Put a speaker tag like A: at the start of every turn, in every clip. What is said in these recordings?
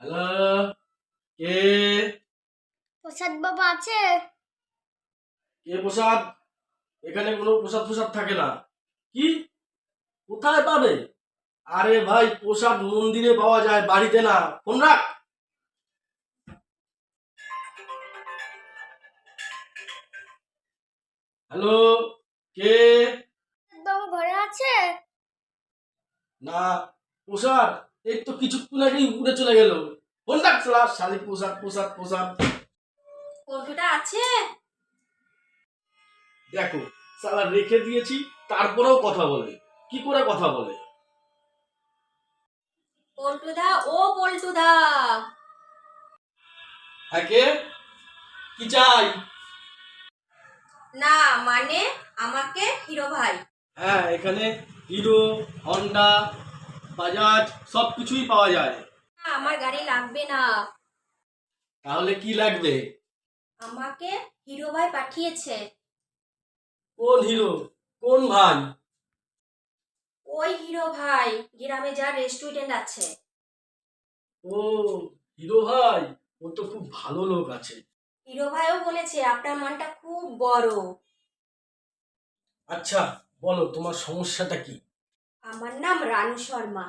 A: Hello কে?
B: প্রসাদ বাবা আছে?
A: কে প্রসাদ? এখানে কোনো প্রসাদ প্রসাদ থাকে না। কি? কোথায় পাবে? আরে ভাই প্রসাদ মন্দিরে পাওয়া যায় বাড়িতে না। ফোন রাখ। হ্যালো কে?
B: বাবা ঘরে আছে?
A: না প্রসাদ? এই তো কিছুক্ষণ আগেই উড়ে চলে গেল। ফোন রাখ শালা, প্রসাদ প্রসাদ প্রসাদ
C: পল্টুটা আছে?
A: দেখো সালা রেখে দিয়েছি তারপরেও কথা বলে। কি করে কথা বলে?
C: পল্টুদা ও পল্টুদা।
A: হ্যাঁ কে? কি চাই?
C: না মানে আমাকে হিরো ভাই।
A: হ্যাঁ এখানে হিরো হন্ডা বাজাজ সব কিছুই পাওয়া যায়।
C: না, আমার গাড়ি লাগবে না।
A: তাহলে কি লাগবে?
C: আমাকে হিরো ভাই পাঠিয়েছে।
A: কোন হিরো? কোন ভাই?
C: ওই হিরো ভাই গ্রামে যার রেস্টুরেন্ট আছে।
A: ও হিরো ভাই? ও তো খুব ভালো লোক আছে।
C: হিরো ভাইও বলেছে আপনার মনটা খুব বড়।
A: আচ্ছা বলো তোমার সমস্যাটা কি?
C: আমার নাম রানু শর্মা।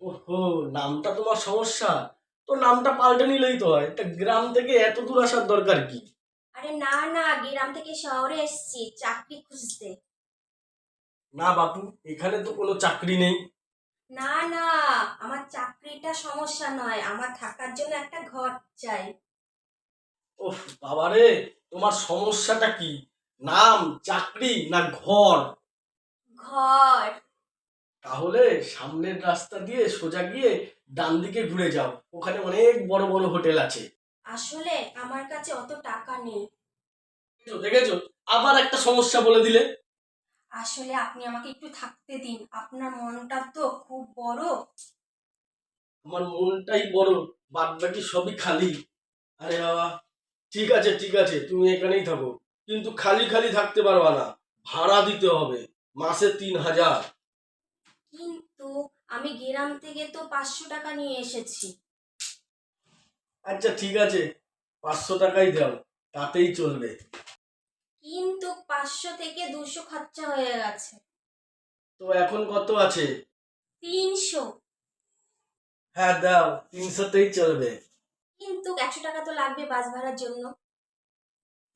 A: ওহো নামটা তোমার সমস্যা। তো নামটা পাল্টে নিলেই তো হয়। তা গ্রাম থেকে এত দূর আসার দরকার কি?
C: আরে না না গ্রাম থেকে শহরে এসেছি চাকরি খুঁজতে।
A: না বাপু এখানে তো কোনো চাকরি নেই।
C: না না আমার চাকরিটা সমস্যা নয়। আমার থাকার জন্য একটা ঘর চাই।
A: ওহ বাবারে তোমার সমস্যাটা কি? নাম চাকরি না ঘর?
C: ঘর।
A: তাহলে সামনের রাস্তা দিয়ে সোজা গিয়ে ডান দিকে ঘুরে যাও। ওখানে অনেক বড় বড় হোটেল আছে।
C: আসলে আমার কাছে অত টাকা নেই।
A: দেখেছ, দেখেছ? আবার একটা সমস্যা বলে দিলে।
C: আসলে আপনি আমাকে একটু থাকতে দিন। আপনার মনটা তো খুব বড়।
A: আমার মনটাই বড় বাদ বাকি সবই খালি। আরে বাবা ঠিক আছে ঠিক আছে তুমি এখানেই থাকো। কিন্তু খালি খালি থাকতে পারবা না। ভাড়া দিতে হবে। মাসে তিন হাজার।
C: কিন্তু আমি গ্রাম থেকে তো পাঁচশো টাকা নিয়ে এসেছি।
A: আচ্ছা ঠিক আছে। পাঁচশো টাকাই দাও তাতেই চলবে।
C: কিন্তু পাঁচশো থেকে দুশো খরচা হয়ে গেছে।
A: তো এখন কত আছে?
C: তিনশো।
A: হ্যাঁ দাও তিনশোতেই চলবে।
C: কিন্তু একশো টাকা তো লাগবে বাস ভাড়ার জন্য।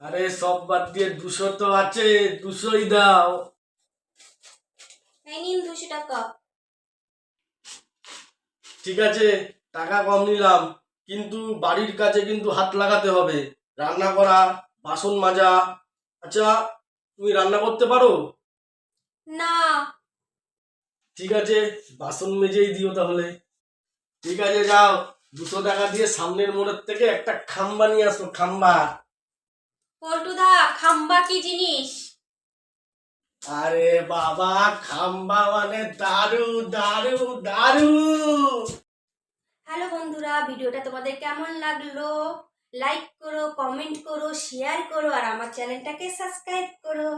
A: আরে সব বাদ দিয়ে দুশো তো আছে দুশোই দাও।
C: এই নিন দুশো টাকা।
A: ঠিক আছে টাকা কম নিলাম কিন্তু বাড়ির কাজে কিন্তু হাত লাগাতে হবে। রান্না করা বাসন মাজা আচ্ছা তুমি রান্না করতে পারো?
C: না।
A: ঠিক আছে বাসন মেজেই দিও তাহলে। ঠিক আছে যাও দুশো টাকা দিয়ে সামনের মোড়ের থেকে একটা খাম্বা নিয়ে আসো খাম্বা।
C: পল্টুদা খাম্বা কি জিনিস?
A: আরে বাবা, খাম্বা মানে দারু দারু দারু।
C: হ্যালো বন্ধুরা, ভিডিওটা তোমাদের কেমন লাগল? লাইক করো কমেন্ট করো শেয়ার করো, আর আমার চ্যানেলটাকে সাবস্ক্রাইব করো।